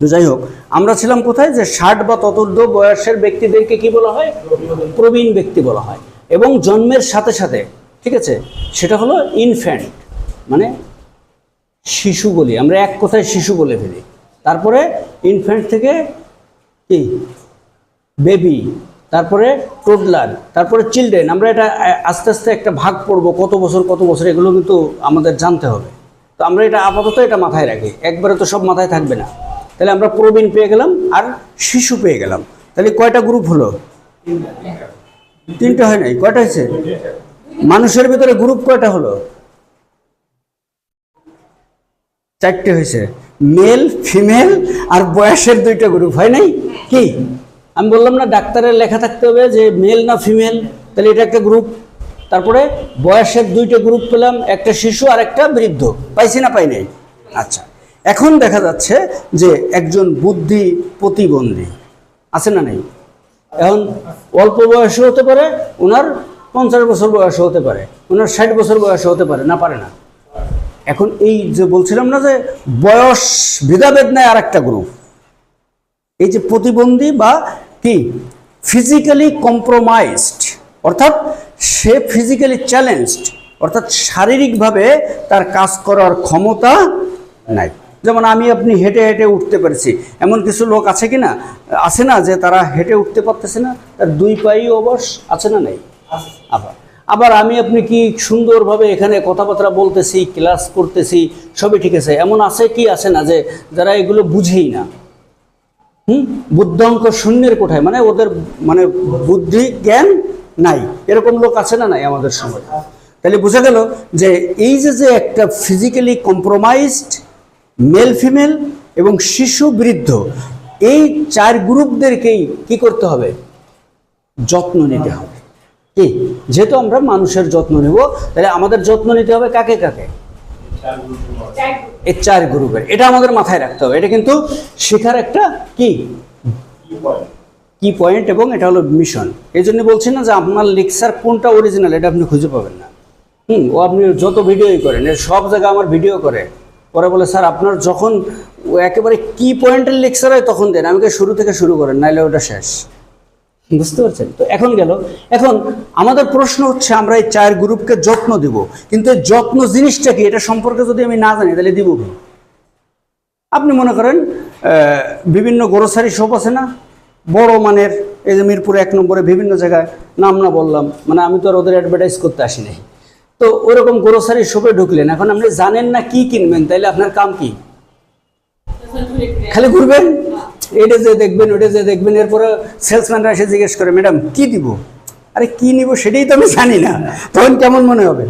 তো যাই হোক, আমরা ছিলাম কোথায়? যে ষাট বা ততোর্ধ বয়সের ব্যক্তিদেরকে কি বলা হয়? প্রবীণ ব্যক্তি বলা হয়। এবং জন্মের সাথে সাথে, ঠিক আছে? সেটা হলো ইনফ্যান্ট মানে শিশু বলি। আমরা এক কথায় শিশু বলে ফেলি। তারপরে ইনফ্যান্ট থেকে কি? বেবি তারপরে টোডলার তারপরে চিলড্রেন আমরা এটা আস্তে আস্তে একটা ভাগ পড়ব কত বছর কত বছর, এগুলো কিন্তু আমাদের জানতে হবে। তো আমরা এটা আপাতত এটা মাথায় রাখি। একবারে তো সব মাথায় থাকবে না। তাহলে আমরা প্রবীণ পেয়ে গেলাম আর শিশু পেয়ে গেলাম। তাহলে কয়টা গ্রুপ হলো? তিনটে হয় নাই, কয়টা হয়েছে? মানুষের ভিতরে গ্রুপ কয়টা হলো? চারটে হয়েছে। মেল ফিমেল আর বয়সের দুইটা গ্রুপ হয় নাই? কি? আমি বললাম না, ডাক্তারের লেখা থাকতে হবে যে মেল না ফিমেল তাহলে এটা একটা গ্রুপ তারপরে বয়সের দুইটা গ্রুপ পেলাম, একটা শিশু আর একটা বৃদ্ধ। পাইছি না, পাই নাই? আচ্ছা। এখন দেখা যাচ্ছে যে একজন বুদ্ধি প্রতিবন্ধী, আছে না নেই? এখন অল্প বয়সে হতে পারে, ওনার পঞ্চাশ বছর বয়সে হতে পারে, ওনার ষাট বছর বয়সে হতে পারে, না পারে না। এখন এই যে বলছিলাম না যে বয়স ভেদাভেদ নেয় আর একটা গ্রুপ এই যে প্রতিবন্ধী বা কি? ফিজিক্যালি কম্প্রোমাইজড অর্থাৎ সে ফিজিক্যালি চ্যালেঞ্জড অর্থাৎ শারীরিকভাবে তার কাজ করার ক্ষমতা নাই। যেমন আমি আপনি হেঁটে হেঁটে উঠতে পারছি। এমন কিছু লোক আছে কি না আছে না যে তারা হেঁটে উঠতে পারতেছে না? তার দুই পাই অবশ আছে না নেই? আবার আবার আমি আপনি কি সুন্দরভাবে এখানে কথাবার্তা বলতেছি ক্লাস করতেছি সবই ঠিক আছে। এমন আছে কি আছে না যে যারা এগুলো বুঝেই না? হুম? বুদ্ধাঙ্ক শূন্যের কোঠায় মানে ওদের মানে বুদ্ধি জ্ঞান নাই। এরকম লোক আছে না নাই আমাদের সমাজে তাহলে বোঝা গেল যে এই যে যে একটা ফিজিক্যালি কম্প্রোমাইজড মেল ফিমেল এবং শিশু, বৃদ্ধ, এই চার গ্রুপদেরকেই কি করতে হবে? যত্ন নিতে হবে। কি? যেহেতু আমরা মানুষের যত্ন নেব, তাহলে আমাদের যত্ন নিতে হবে কাকে কাকে? এই চার গ্রুপের। এটা আমাদের মাথায় রাখতে হবে। এটা কিন্তু শেখার একটা কি? কি পয়েন্ট এবং এটা হলো মিশন এই জন্য বলছি না যে আপনার লেকচার কোনটা অরিজিনাল এটা আপনি খুঁজে পাবেন না। হুম, ও আপনি যত ভিডিওই করেন সব জায়গায় আমার ভিডিও করে। পরে বলে, স্যার, আপনার যখন একেবারে কি পয়েন্টের লেকচার হয় তখন দেন। আমাকে শুরু থেকে শুরু করেন, নাইলে ওটা শেষ। বুঝতে পারছেন? তো এখন গেল। এখন আমাদের প্রশ্ন হচ্ছে, আমরা এই চায়ের গ্রুপকে যত্ন দিব। কিন্তু যত্ন জিনিসটা কি? এটা সম্পর্কে যদি আমি না জানি, তাহলে দিব কি? আপনি মনে করেন বিভিন্ন গ্রোসারি শপ আছে না? বড় মানের, এই যে মিরপুর এক নম্বরে বিভিন্ন জায়গায়, নাম না বললাম মানে আমি তো আর ওদের অ্যাডভার্টাইজ করতে আসি নাই। তো ওরকম গ্রোসারি শপে ঢুকলেন, এখন আপনি জানেন না কি কিনবেন, তাইলে আপনার কাম কি? খালি ঘুরবেন? এটা যে দেখবেন, ওটা যে দেখবেন, এরপরে সেলসম্যানরা এসে জিজ্ঞেস করে, ম্যাডাম, কি দিব? আরে, কি নিব সেটাই তো আমি জানি না। তখন কেমন মনে হবে?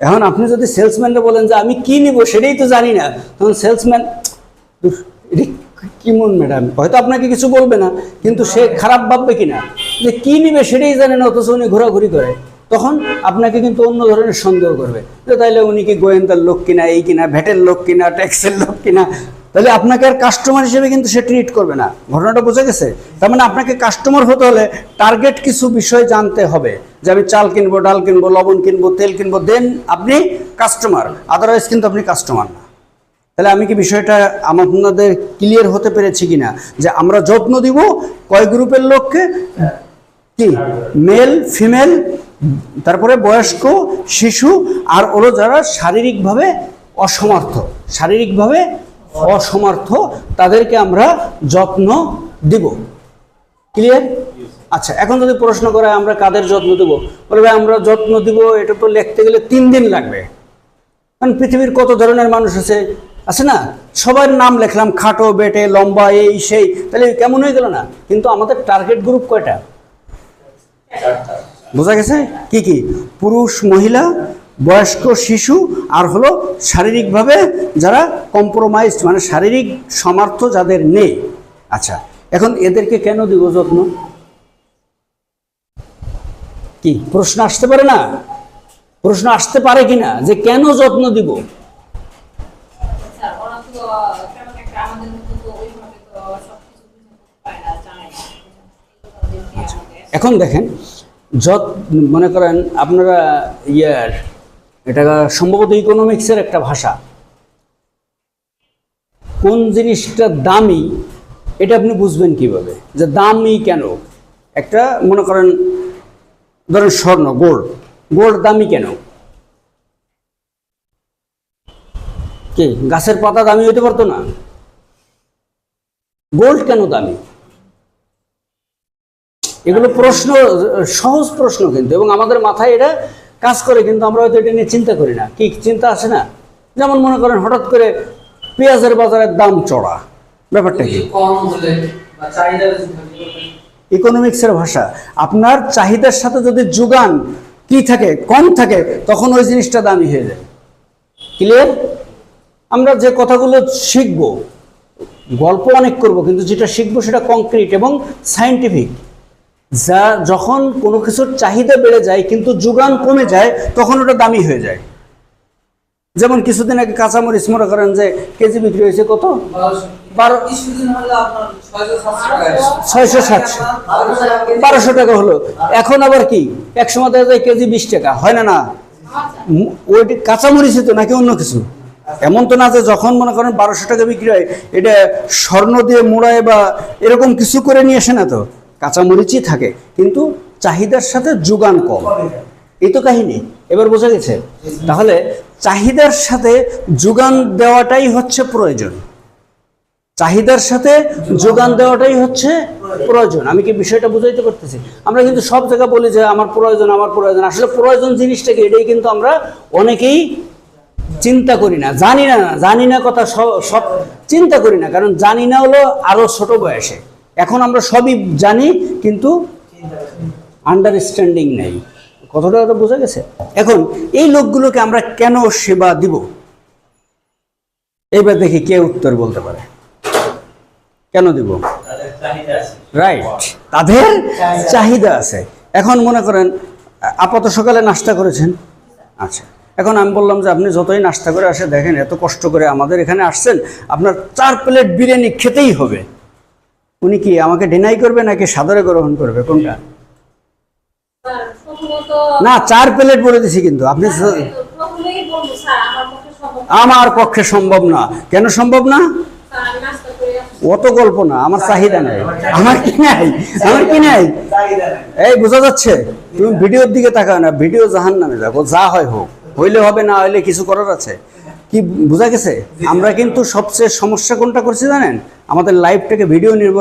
এখন আপনি যদি সেলসম্যানরা বলেন যে, আমি কি নিব সেটাই তো জানি না। তখন সেলসম্যান কি মন, ম্যাডাম? হয়তো আপনাকে কিছু বলবে না, কিন্তু সে খারাপ ভাববে কিনা? যে, কি নিবে সেটাই জানে না, অথচ উনি ঘোরাঘুরি করে। তখন আপনাকে কিন্তু অন্য ধরনের সন্দেহ করবে। যে তাইলে উনি কি গোয়েন্দার লোক কিনা, এই কিনা ভ্যাটের লোক কিনা, ট্যাক্সের লোক কিনা? তাহলে আপনাকে আর কাস্টমার হিসেবে কিন্তু সে ট্রিট করবে না। ঘটনাটা বোঝা গেছে? তার মানে আপনাকে কাস্টমার হতে হলে টার্গেট কিছু বিষয় জানতে হবে। যে আমি চাল কিনবো, ডাল কিনবো, লবণ কিনবো, তেল কিনবো দেন আপনি কাস্টমার আদারওয়াইজ কিন্তু আপনি কাস্টমার না। তাহলে আমি কি বিষয়টা আপনাদের ক্লিয়ার হতে পেরেছি কিনা? যে আমরা যত্ন দিব কয় গ্রুপের লোককে? কি মেল ফিমেল তারপরে বয়স্ক, শিশু আর ওরা যারা শারীরিকভাবে অসমর্থ শারীরিকভাবে অসমর্থ, তাদেরকে আমরা যত্ন দিব। ক্লিয়ার আচ্ছা এখন যদি প্রশ্ন করে আমরা কাদের যত্ন দেব? বলবে আমরা যত্ন দিব, এটা তো লিখতে গেলে তিন দিন লাগবে। কারণ পৃথিবীর কত ধরনের মানুষ আছে? আছে না? সবার নাম লিখলাম, খাটো, বেটে, লম্বা, এই, সেই। তাহলে কেমন হয়ে গেল না? কিন্তু আমাদের টার্গেট গ্রুপ কয়টা? বোঝা গেছে? কি কি? পুরুষ, মহিলা, বয়স্ক, শিশু, আর হলো শারীরিকভাবে যারা কম্প্রোমাইজড মানে শারীরিক সামর্থ্য যাদের নেই। আচ্ছা এখন এদেরকে কেন দিব যত্ন? কি, প্রশ্ন আসতে পারে না? প্রশ্ন আসতে পারে কিনা? যে কেন যত্ন দিব স্যার ওরা তো আহ, তেমন একটা আমাদের মতো তো ওইভাবে তো সবকিছু বুঝতে পারে না জানে না ওদেরকে আমাদের এখন দেখেন, যত, মনে করেন আপনারা ইয়ার, এটা সম্ভবত ইকোনমিক্সের একটা ভাষা। কোন জিনিসটা দামি, এটা আপনি বুঝবেন কীভাবে? যে দামি কেন? একটা, মনে করেন, ধরেন স্বর্ণ, গোল্ড। গোল্ড দামি কেন? কি, গাছের পাতা দামি হইতে পারতো না? গোল্ড কেন দামি? এগুলো প্রশ্ন সহজ প্রশ্ন কিন্তু এবং আমাদের মাথায় এটা কাজ করে কিন্তু আমরা হয়তো এটা নিয়ে চিন্তা করি না। কি চিন্তা আসে না? যেমন মনে করেন হঠাৎ করে পেঁয়াজের বাজারের দাম চড়া। ব্যাপারটা কি? ইকোনমিক্সের ভাষা। আপনার চাহিদার সাথে যদি যোগান কি থাকে কম থাকে তখন ওই জিনিসটা দামি হয়ে যায়। ক্লিয়ার আমরা যে কথাগুলো শিখব গল্প অনেক করব কিন্তু যেটা শিখব সেটা কংক্রিট এবং সায়েন্টিফিক যা যখন কোনো কিছুর চাহিদা বেড়ে যায়, কিন্তু যোগান কমে যায়, তখন ওটা দামি হয়ে যায়। যেমন কিছুদিন আগে কাঁচামরিচ, মনে করেন যে কেজি বিক্রি হয়েছে কত? বারো- ছয়শো সাতশো বারোশো টাকা হলো। এখন আবার কি? এক সময় দেখা যায় কেজি বিশ টাকা। হয় না না? ওইটি কাঁচামরিচই তো, নাকি অন্য কিছু? এমন তো না যে যখন মনে করেন বারোশো টাকা বিক্রি হয়, এটা স্বর্ণ দিয়ে মোড়ায় বা এরকম কিছু করে নিয়ে আসে না তো? কাঁচামরিচই থাকে, কিন্তু চাহিদার সাথে যোগান কম। এই তো কাহিনী। এবার বোঝা গেছে, তাহলে চাহিদার সাথে যোগান দেওয়াটাই হচ্ছে প্রয়োজন। চাহিদার সাথে যোগান দেওয়াটাই হচ্ছে প্রয়োজন। আমি কি বিষয়টা বুঝাইতে পারতেছি? আমরা কিন্তু সব জায়গায় বলি যে আমার প্রয়োজন আমার প্রয়োজন। আসলে প্রয়োজন জিনিসটাকে এটাই কিন্তু আমরা অনেকেই চিন্তা করি না। জানি না জানি না কথা সব চিন্তা করি না। কারণ জানি না হলো আরও ছোট বয়সে। এখন আমরা সবই জানি, কিন্তু আন্ডারস্ট্যান্ডিং নেই। কতটা কথা বোঝা গেছে? এখন এই লোকগুলোকে আমরা কেন সেবা দিব? এইবার দেখি কে উত্তর বলতে পারে। কেন দিব? রাইট তাদের চাহিদা আছে। এখন মনে করেন, আপাত সকালে নাস্তা করেছেন। আচ্ছা এখন আমি বললাম যে আপনি যতই নাস্তা করে আসে দেখেন এত কষ্ট করে আমাদের এখানে আসছেন, আপনার চার প্লেট বিরিয়ানি খেতেই হবে। উনি কি আমাকে ডিনাই করবে নাকি সাদরে গ্রহণ করবে? কোনটা? না, চার প্লেট বলে দিছি কিন্তু। আপনি আমার পক্ষে সম্ভব না। কেন সম্ভব না? অত গল্প না, আমার চাহিদা নাই। আমার কি নাই? আমার কি নাই? এই, বোঝা যাচ্ছে? তুমি ভিডিওর দিকে তাকাও না, ভিডিও জাহান নামে যাব, যা হয় হোক। হইলে হবে, না হইলে কিছু করার আছে। কি বোঝা গেছে? আমরা কিন্তু সবচেয়ে সমস্যা কোনটা করছি জানেন? আমাদের লাইফটাকে ভিডিও নির্ভর